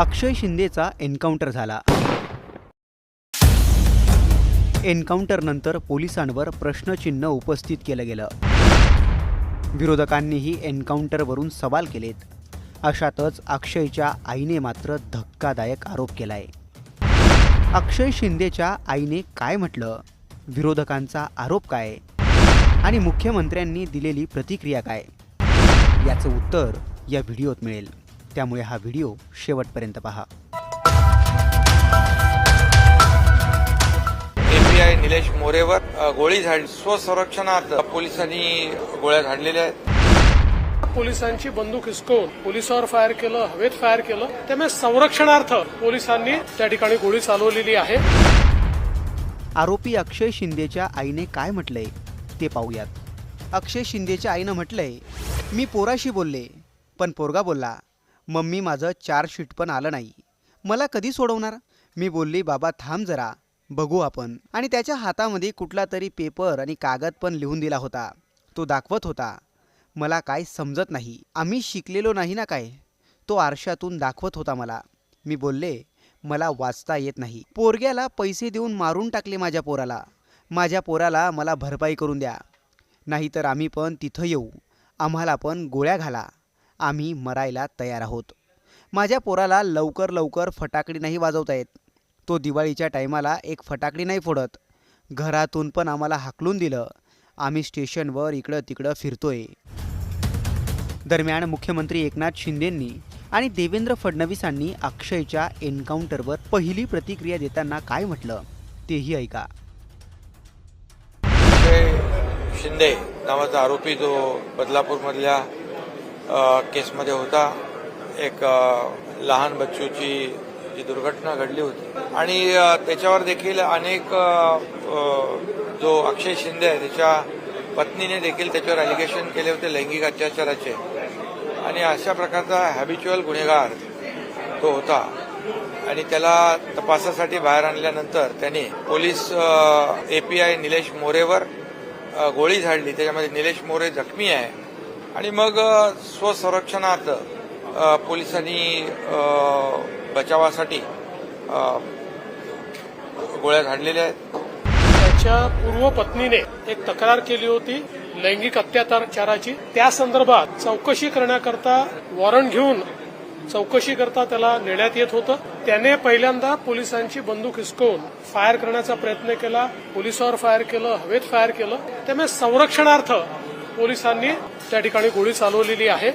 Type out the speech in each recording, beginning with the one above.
अक्षय शिंदेचा encounter झाला. एन्काउंटरनंतर पोलिसांवर प्रश्नचिन्ह उपस्थित केलं गेलं. विरोधकांनीही एन्काउंटरवरून सवाल केलेत. अशातच अक्षयच्या आईने मात्र धक्कादायक आरोप केलाय. अक्षय शिंदेच्या आईने काय म्हटलं? विरोधकांचा आरोप काय? आणि मुख्यमंत्र्यांनी दिलेली प्रतिक्रिया काय? याचं उत्तर या व्हिडिओत मिळेल. त्यामुळे हा व्हिडिओ शेवटपर्यंत पहा. एपीआय निलेश मोरेवर गोळी झाड स्वसंरक्षणात पोलिसांनी गोळ्या झाडलेल्या आहेत. पोलिसांची बंदूक हिसकवून पोलिसावर फायर केलं हवेत फायर केलं त्यामुळे संरक्षणार्थ पोलिसांनी त्या ठिकाणी गोळी चालवलेली आहे. आरोपी अक्षय शिंदेच्या आईने काय म्हटलंय ते पाहूयात. अक्षय शिंदेच्या आईनं म्हटलंय मी पोराशी बोलले पण पोरगा बोलला. मम्मी माझं चार्जशीट पण आलं नाही. मला कधी सोडवणार? मी बोलली बाबा थांब जरा. बघू आपण. आणि त्याच्या हातामध्ये कुठला तरी पेपर आणि कागद पण लिहून दिला होता. तो दाखवत होता. मला काय समजत नाही. आम्ही शिकलेलो नाही ना काय? तो आरशातून दाखवत होता मला. मी बोलले मला वाचता येत नाही. पोरग्याला पैसे देऊन मारून टाकले माझ्या पोराला. माझ्या पोराला मला भरपाई करून द्या. नाहीतर आम्ही पण तिथं येऊ. आम्हाला पण गोळ्या घाला. आम्ही मरायला तयार आहोत. माझ्या पोराला लवकर लवकर फटाकडी नाही वाजवता येत. तो दिवाळीच्या टायमाला एक फटाकडी नाही फोडत. घरातून पण आम्हाला हाकलून दिलं. आम्ही स्टेशनवर इकडं तिकडं फिरतोय. दरम्यान मुख्यमंत्री एकनाथ शिंदेंनी आणि देवेंद्र फडणवीसांनी अक्षयच्या एन्काउंटरवर पहिली प्रतिक्रिया देताना काय म्हटलं तेही ऐका. अक्षय शिंदे नावाचा आरोपी जो बदलापूरमधल्या केसमध्ये होता. एक लहान बच्चूची जी दुर्घटना घडली होती. आणि त्याच्यावर देखील अनेक जो अक्षय शिंदे आहे त्याच्या पत्नीने देखील त्याच्यावर अलिगेशन केले होते लैंगिक अत्याचाराचे. आणि अशा प्रकारचा हॅबिच्युअल गुन्हेगार तो होता. आणि त्याला तपासासाठी बाहेर आणल्यानंतर त्याने पोलीस एपीआय निलेश मोरेवर गोळी झाडली. त्याच्यामध्ये निलेश मोरे जखमी आहे. आणि मग स्वसंरक्षणात पोलिसांनी बचावासाठी गोळ्या झाडलेल्या आहेत. त्याच्या पूर्व पत्नीने एक तक्रार केली होती लैंगिक अत्याचाराची त्या संदर्भात चौकशी करण्याकरता वॉरंट घेऊन चौकशी करता त्याला नेण्यात येत होतं. त्याने पहिल्यांदा पोलिसांची बंदूक हिसकवून फायर करण्याचा प्रयत्न केला. पोलिसावर फायर केलं हवेत फायर केलं. त्यामुळे संरक्षणार्थ पोलिसांनी त्या ठिकाणी गोळी चालवलेली आहे.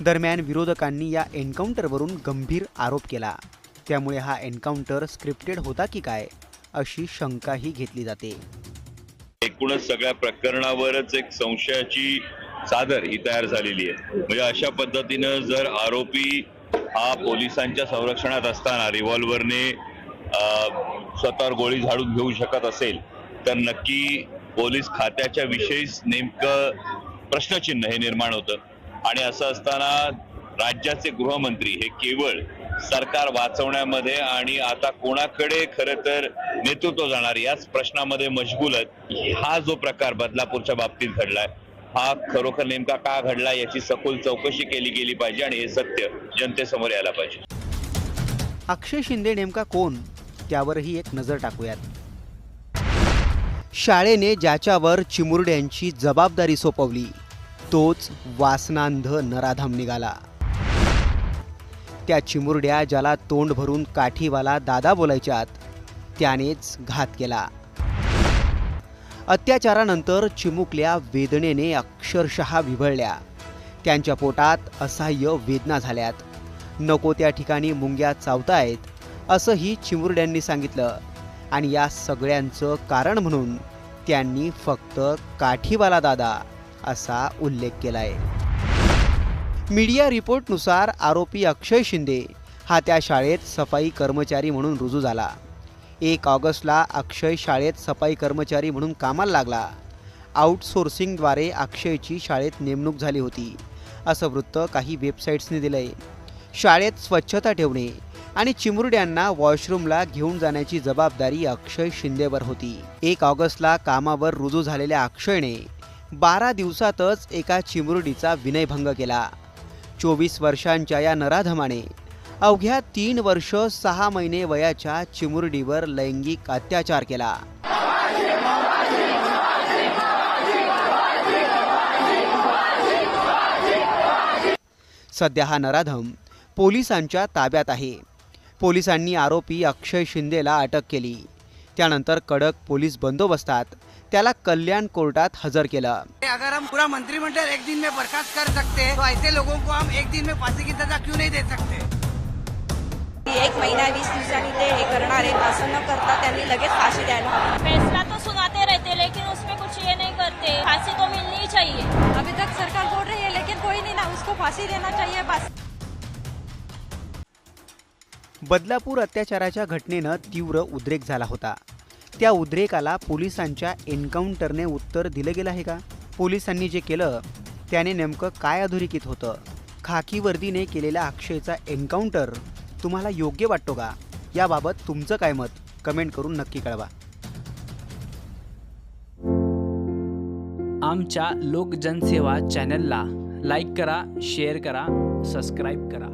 दरम्यान विरोधकांनी या एन्काउंटरवरून गंभीर आरोप केला. त्यामुळे हा एन्काउंटर स्क्रिप्टेड होता की काय अशी शंकाही घेतली जाते. एकूणच सगळ्या प्रकरणावरच एक संशयाची चादर ही तयार झालेली आहे. म्हणजे अशा पद्धतीनं जर आरोपी हा पोलिसांच्या संरक्षणात असताना रिव्हॉल्व्हरने स्वतःवर गोळी झाडून घेऊ शकत असेल तर नक्की पोलीस खात्याच्या विषयीच नेमकं प्रश्नचिन्ह हे निर्माण होतं. आणि असं असताना राज्याचे गृहमंत्री हे केवळ सरकार वाचवण्यामध्ये आणि आता कोणाकडे खरं तर नेतृत्व जाणार याच प्रश्नामध्ये मशगूल आहेत. हा जो प्रकार बदलापूरच्या बाबतीत घडलाय हा खरोखर नेमका का घडला याची सखोल चौकशी केली गेली पाहिजे आणि हे सत्य जनतेसमोर यायला पाहिजे. अक्षय शिंदे नेमका कोण? त्यावरही एक नजर टाकूयात. शाळेने ज्याच्यावर चिमुरड्यांची जबाबदारी सोपवली तोच वासनांध नराधम निघाला. त्या चिमुरड्या ज्याला तोंड भरून काठीवाला दादा बोलायच्यात त्यानेच घात केला. अत्याचारानंतर चिमुकल्या वेदनेने अक्षरशः विभळल्या. त्यांच्या पोटात असह्य वेदना झाल्यात. नको त्या ठिकाणी मुंग्या चावतायत असंही चिमुरड्यांनी सांगितलं. आणि या सगळ्यांचं कारण म्हणून त्यांनी फक्त काठीवाला दादा असा उल्लेख केलाय. मीडिया रिपोर्टनुसार आरोपी अक्षय शिंदे हा त्या शाळेत सफाई कर्मचारी म्हणून रुजू झाला. एक ऑगस्टला अक्षय शाळेत सफाई कर्मचारी म्हणून कामाला लागला. आउटसोर्सिंगद्वारे अक्षयची शाळेत नेमणूक झाली होती असं वृत्त काही वेबसाईट्सने दिलंय. शाळेत स्वच्छता ठेवणे आणि चिमुरड्यांना वॉशरूमला घेऊन जाण्याची जबाबदारी अक्षय शिंदेवर होती. एक ऑगस्टला कामावर रुजू झालेल्या अक्षयने बारा दिवसातच एका चिमुरडीचा विनयभंग केला. चोवीस वर्षांच्या या नराधमाने अवघ्या तीन वर्ष सहा महिने वयाच्या चिमुरडीवर लैंगिक अत्याचार केला. सध्या हा नराधम पोलिसांच्या ताब्यात आहे. पोलिसांनी आरोपी अक्षय शिंदेला अटक केली. त्यानंतर कडक पोलीस बंदोबस्तात त्याला कल्याण कोर्टात हजर केलं. अगर हम पूरा मंत्रिमंडल एक दिन में बर्खास्त कर सकते हैं तो ऐसे लोगों को हम एक दिन में फांसी की सजा क्यों नहीं दे सकते? एक महिना वीस दिवसांनी ते हे करणार आहेत. असं न करता त्यांनी लगेच फाशी द्यायला हवी. फैसला तो सुनाते रहते लेकिन उसमें कुछ ये नहीं करते. फांसी तो मिलनी चाहिए. अभी तक सरकार बोल रही है लेकिन कोई नहीं ना उसको फांसी देना चाहिए बस। बदलापूर अत्याचाराच्या घटनेनं तीव्र उद्रेक झाला होता. त्या उद्रेकाला पोलिसांच्या एन्काउंटरने उत्तर दिलं गेलं आहे का? पोलिसांनी जे केलं त्याने नेमकं काय अधोरेखित होतं? खाकी वर्दीने केलेल्या अक्षयचा एन्काउंटर तुम्हाला योग्य वाटतो का? याबाबत तुमचं काय मत? कमेंट करून नक्की कळवा. आमच्या लोकजनसेवा चॅनलला लाईक करा शेअर करा सबस्क्राईब करा.